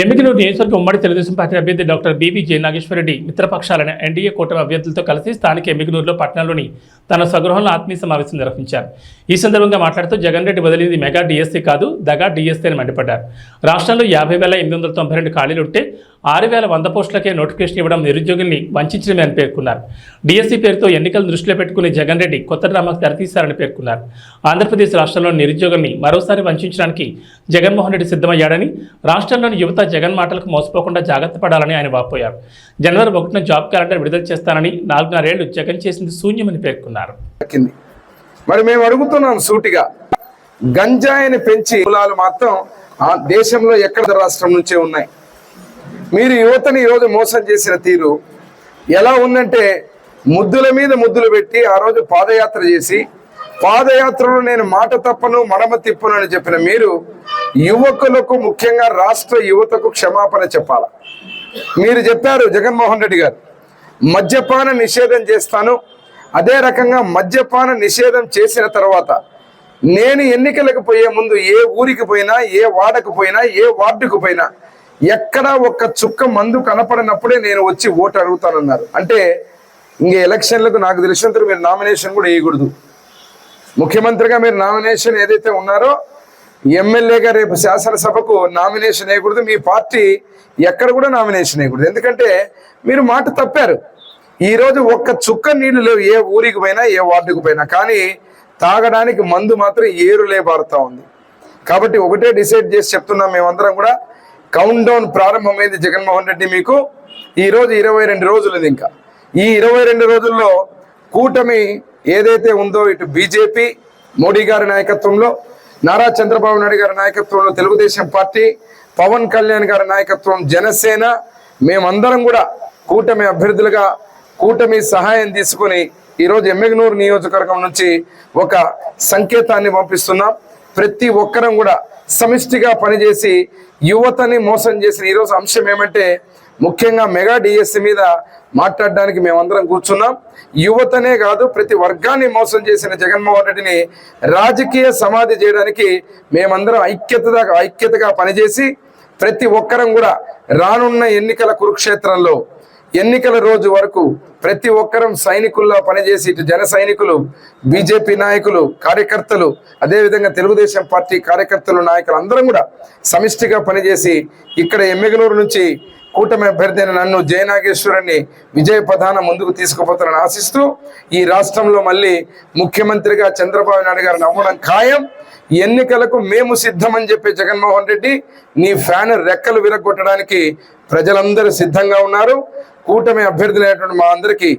ఎమ్మికలూరు నియోజకవర్గ ఉమ్మడి తెలుగుదేశం పార్టీ అభ్యర్థి doctor B V J Nageswara Reddy మిత్రపక్షాలైన NDA కూటమి అభ్యర్థులతో కలిసి స్థానిక ఎమ్మికలూరులో పట్టణంలోని తన స్వగృహంలో ఆత్మీయ సమావేశం నిర్వహించారు. ఈ సందర్భంగా మాట్లాడుతూ జగన్ రెడ్డి వదిలింది మెగా డిఎస్సీ కాదు దగా డిఎస్సీ అని మండిపడ్డారు. రాష్ట్రంలో యాభై వేల ఎనిమిది వందల తొంభై రెండు ఖాళీలు ఉంటే ఆరు వేల వంద పోస్టులకే నోటిఫికేషన్ ఇవ్వడం నిరుద్యోగుల్ని వంచడమే అని పేర్కొన్నారు. డిఎస్సీ పేరుతో ఎన్నికలు దృష్టిలో పెట్టుకుని జగన్ రెడ్డి కొత్త డ్రామాకు తెరతీశారని పేర్కొన్నారు. ఆంధ్రప్రదేశ్ రాష్ట్రంలో నిరుద్యోగుల్ని మరోసారి వంచడానికి జగన్మోహన్ రెడ్డి సిద్ధమయ్యాడని రాష్ట్రంలోని యువత జగన్ మాటలకు మోసపోకుండా జాగ్రత్త పడాలని ఆయన వాపోయారు. జనవరి ఒకటిన జాబ్ క్యాలెండర్ విడుదల చేస్తానని నాలుగున్నరేళ్ళు జగన్ చేసింది శూన్యమని పేర్కొన్నారు. మరి మేము అడుగుతున్నాం సూటిగా గంజాయిని పెంచి కులాలు మాత్రం ఆ దేశంలో ఎక్కడ రాష్ట్రం నుంచే ఉన్నాయి? మీరు యువతని ఈరోజు మోసం చేసిన తీరు ఎలా ఉందంటే ముద్దుల మీద ముద్దులు పెట్టి ఆ రోజు పాదయాత్ర చేసి పాదయాత్రలో నేను మాట తప్పను మడమ తిప్పను అని చెప్పిన మీరు యువకులకు ముఖ్యంగా రాష్ట్ర యువతకు క్షమాపణ చెప్పాల. మీరు చెప్పారు జగన్మోహన్ రెడ్డి గారు మద్యపాన నిషేధం చేస్తాను అదే రకంగా మద్యపాన నిషేధం చేసిన తర్వాత నేను ఎన్నికలకు పోయే ముందు ఏ ఊరికి పోయినా ఏ వాడకు పోయినా ఏ వార్డుకు పోయినా ఎక్కడ ఒక్క చుక్క మందు కనపడినప్పుడే నేను వచ్చి ఓటు అడుగుతానన్నారు. అంటే ఇంక ఎలక్షన్లకు నాకు తెలిసినంత మీరు నామినేషన్ కూడా వేయకూడదు. ముఖ్యమంత్రిగా మీరు నామినేషన్ ఏదైతే ఉన్నారో ఎమ్మెల్యేగా రేపు శాసనసభకు నామినేషన్ వేయకూడదు. మీ పార్టీ ఎక్కడ కూడా నామినేషన్ వేయకూడదు. ఎందుకంటే మీరు మాట తప్పారు. ఈరోజు ఒక్క చుక్క నీళ్ళు లేవు. ఏ ఊరికి పోయినా ఏ వార్డుకు పోయినా. కానీ తాగడానికి మందు మాత్రం ఏరులే పారుతా ఉంది. కాబట్టి ఒకటే డిసైడ్ చేసి చెప్తున్నాం మేమందరం కూడా కౌంట్ డౌన్ ప్రారంభమైంది జగన్మోహన్ రెడ్డి మీకు. ఈరోజు ఇరవై రెండు రోజులు ఇది ఇంకా. ఈ ఇరవై రెండు రోజుల్లో కూటమి ఏదైతే ఉందో ఇటు బీజేపీ మోడీ గారి నాయకత్వంలో నారా చంద్రబాబు నాయుడు గారి నాయకత్వంలో తెలుగుదేశం పార్టీ పవన్ కళ్యాణ్ గారి నాయకత్వం జనసేన మేమందరం కూడా కూటమి అభ్యర్థులుగా కూటమి సహాయం తీసుకుని ఈరోజు ఎమ్మెగనూరు నియోజకవర్గం నుంచి ఒక సంకేతాన్ని పంపిస్తున్నాం. ప్రతి ఒక్కరం కూడా సమిష్టిగా పనిచేసి యువతని మోసం చేసిన ఈరోజు అంశం ఏమంటే ముఖ్యంగా మెగా డిఎస్సి మీద మాట్లాడడానికి మేమందరం కూర్చున్నాం. యువతనే కాదు ప్రతి వర్గాన్ని మోసం చేసిన జగన్మోహన్ రెడ్డిని రాజకీయ సమాధి చేయడానికి మేమందరం ఐక్యతగా ఐక్యతగా పనిచేసి ప్రతి ఒక్కరం కూడా రానున్న ఎన్నికల కురుక్షేత్రంలో ఎన్నికల రోజు వరకు ప్రతి ఒక్కరం సైనికుల్లో పనిచేసి ఇటు జన సైనికులు బీజేపీ నాయకులు కార్యకర్తలు అదేవిధంగా తెలుగుదేశం పార్టీ కార్యకర్తలు నాయకులు అందరం కూడా సమిష్టిగా పనిచేసి ఇక్కడ ఎమ్మెగలూరు నుంచి కూటమి అభ్యర్థి నన్ను జయనాగేశ్వరుని విజయ ప్రధాన ముందుకు తీసుకుపోతానని ఆశిస్తూ ఈ రాష్ట్రంలో మళ్ళీ ముఖ్యమంత్రిగా చంద్రబాబు నాయుడు గారిని అవ్వడం ఖాయం. ఎన్నికలకు మేము సిద్ధమని చెప్పే జగన్మోహన్ రెడ్డి నీ ఫ్యాన్ రెక్కలు విరగొట్టడానికి ప్రజలందరూ సిద్ధంగా ఉన్నారు. కూటమి అభ్యర్థులైనటువంటి మా అందరికీ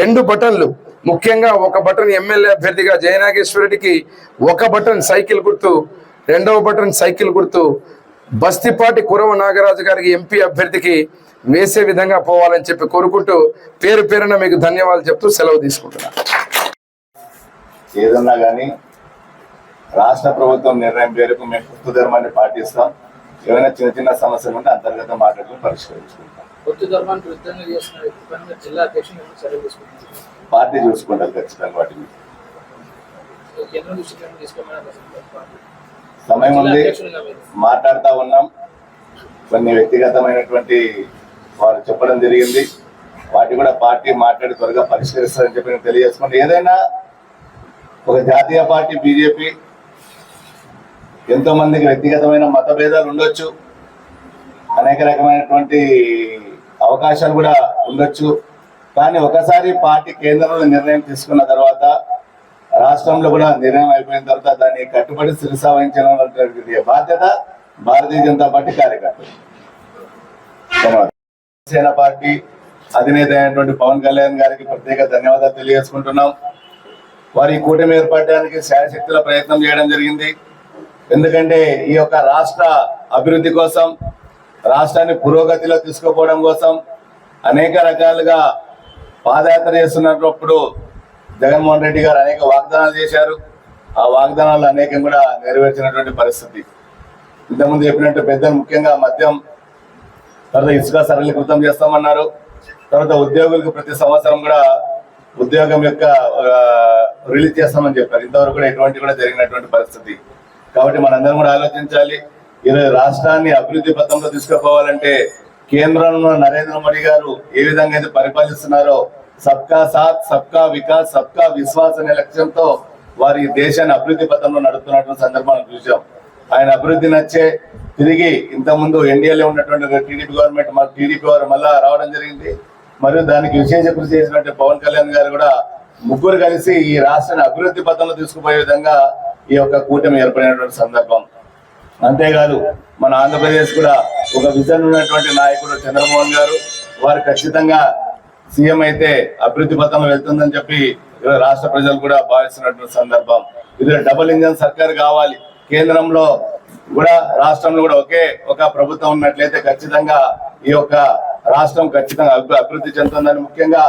రెండు బటన్లు. ముఖ్యంగా ఒక బటన్ ఎమ్మెల్యే అభ్యర్థిగా జయనాగేశ్వరుడికి ఒక బటన్ సైకిల్ గుర్తు రెండవ బటన్ సైకిల్ గుర్తు బస్తిపాటి కురవ నాగరాజు గారికి ఎంపీ అభ్యర్థికి వేసే విధంగా పోవాలని చెప్పి కోరుకుంటూ పేరు పేరున మీకు ధన్యవాదాలు చెప్తూ సెలవు తీసుకుంటున్నాను ఏదన్నా కానీ రాష్ట్ర ప్రభుత్వం నిర్ణయం మేరకు మేము గుర్తు ధర్మాన్ని పాటిస్తాం. ఏమైనా చిన్న చిన్న సమస్యలు ఉంటే అంతర్గత మాట్లాడుకుని పరిష్కరించుకుంటాం. వ్యక్తి పైన జిల్లా అధ్యక్షులు పార్టీ చూసుకుంటారు ఖచ్చితంగా వాటిని. సమయం ఉంది. మాట్లాడుతూ ఉన్నాం. కొన్ని వ్యక్తిగతమైనటువంటి వారు చెప్పడం జరిగింది. వాటి కూడా పార్టీ మాట్లాడి త్వరగా పరిష్కరిస్తారని చెప్పి నేను తెలియజేసుకుంటే. ఏదైనా ఒక జాతీయ పార్టీ బీజేపీ ఎంతో మందికి వ్యక్తిగతమైన మత భేదాలు ఉండొచ్చు. అనేక రకమైనటువంటి అవకాశాలు కూడా ఉండొచ్చు. కానీ ఒకసారి పార్టీ కేంద్రంలో నిర్ణయం తీసుకున్న తర్వాత రాష్ట్రంలో కూడా నిర్ణయం అయిపోయిన తర్వాత దాన్ని కట్టుబడి శిరసావహించిన బాధ్యత భారతీయ జనతా పార్టీ కార్యకర్తలు. ధన్యవాదాలు. జనసేన పార్టీ అధినేత అయినటువంటి పవన్ కళ్యాణ్ గారికి ప్రత్యేక ధన్యవాదాలు తెలియజేసుకుంటున్నాం. వారి కూటమి ఏర్పడడానికి శాయశక్తుల ప్రయత్నం చేయడం జరిగింది. ఎందుకంటే ఈ యొక్క రాష్ట్ర అభివృద్ధి కోసం రాష్ట్రాన్ని పురోగతిలో తీసుకుపోవడం కోసం అనేక రకాలుగా పాదయాత్ర చేస్తున్నప్పుడు జగన్మోహన్ రెడ్డి గారు అనేక వాగ్దానాలు చేశారు. ఆ వాగ్దానాలు అనేకం కూడా నెరవేర్చినటువంటి పరిస్థితి. ఇంతకుముందు చెప్పినట్టు పెద్దలు ముఖ్యంగా మద్యం తర్వాత ఇసుక సరళీకృతం చేస్తామన్నారు. తర్వాత ఉద్యోగులకు ప్రతి సంవత్సరం కూడా ఉద్యోగం యొక్క రిలీజ్ చేస్తామని చెప్పారు. ఇంతవరకు కూడా ఎటువంటి కూడా జరిగినటువంటి పరిస్థితి. కాబట్టి మనందరం కూడా ఆలోచించాలి. ఈరోజు రాష్ట్రాన్ని అభివృద్ధి పథంలో తీసుకుపోవాలంటే కేంద్రంలో నరేంద్ర మోడీ గారు ఏ విధంగా అయితే పరిపాలిస్తున్నారో సబ్కా సాత్ సబ్కా వికాస్ సబ్కా విశ్వాస్ అనే లక్ష్యంతో వారి దేశాన్ని అభివృద్ధి పథంలో నడుపుతున్నటువంటి సందర్భాన్ని చూసాం ఆయన అభివృద్ధి నచ్చే తిరిగి ఇంత ముందు ఎన్డీఏలో ఉన్నటువంటి టీడీపీ గవర్నమెంట్ టీడీపీ వారు మళ్ళా రావడం జరిగింది. మరియు దానికి విశేష కృషి చేసినటువంటి పవన్ కళ్యాణ్ గారు కూడా ముగ్గురు కలిసి ఈ రాష్ట్రాన్ని అభివృద్ధి పథంలో తీసుకుపోయే విధంగా ఈ యొక్క కూటమి ఏర్పడినటువంటి సందర్భం. అంతేకాదు మన ఆంధ్రప్రదేశ్ కూడా ఒక విజన్ ఉన్నటువంటి నాయకుడు చంద్రమోహన్ గారు వారు ఖచ్చితంగా సీఎం అయితే అభివృద్ధి పథంలో వెళ్తుందని చెప్పి రాష్ట్ర ప్రజలు కూడా భావిస్తున్నటువంటి సందర్భం. ఇది డబుల్ ఇంజన్ సర్కార్ కావాలి. కేంద్రంలో కూడా రాష్ట్రంలో కూడా ఒకే ఒక ప్రభుత్వం ఉన్నట్లయితే ఖచ్చితంగా ఈ యొక్క రాష్ట్రం ఖచ్చితంగా అభివృద్ధి చెందుతుందని ముఖ్యంగా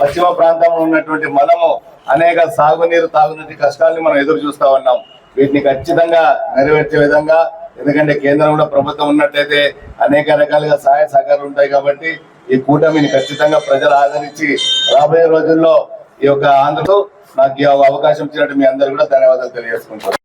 పశ్చిమ ప్రాంతంలో ఉన్నటువంటి మనము అనేక సాగునీరు తాగునీటి కష్టాల్ని మనం ఎదురు చూస్తా ఉన్నాం. వీటిని ఖచ్చితంగా నెరవేర్చే విధంగా ఎందుకంటే కేంద్రం కూడా ప్రభుత్వం ఉన్నట్లయితే అనేక రకాలుగా సహాయ సహకారాలు ఉంటాయి కాబట్టి ఈ కూటమిని ఖచ్చితంగా ప్రజలు ఆదరించి రాబోయే రోజుల్లో ఈ యొక్క ఆంధ్రలో నాకు ఈ అవకాశం ఇచ్చినట్టు మీ అందరు కూడా ధన్యవాదాలు తెలియజేసుకుంటారు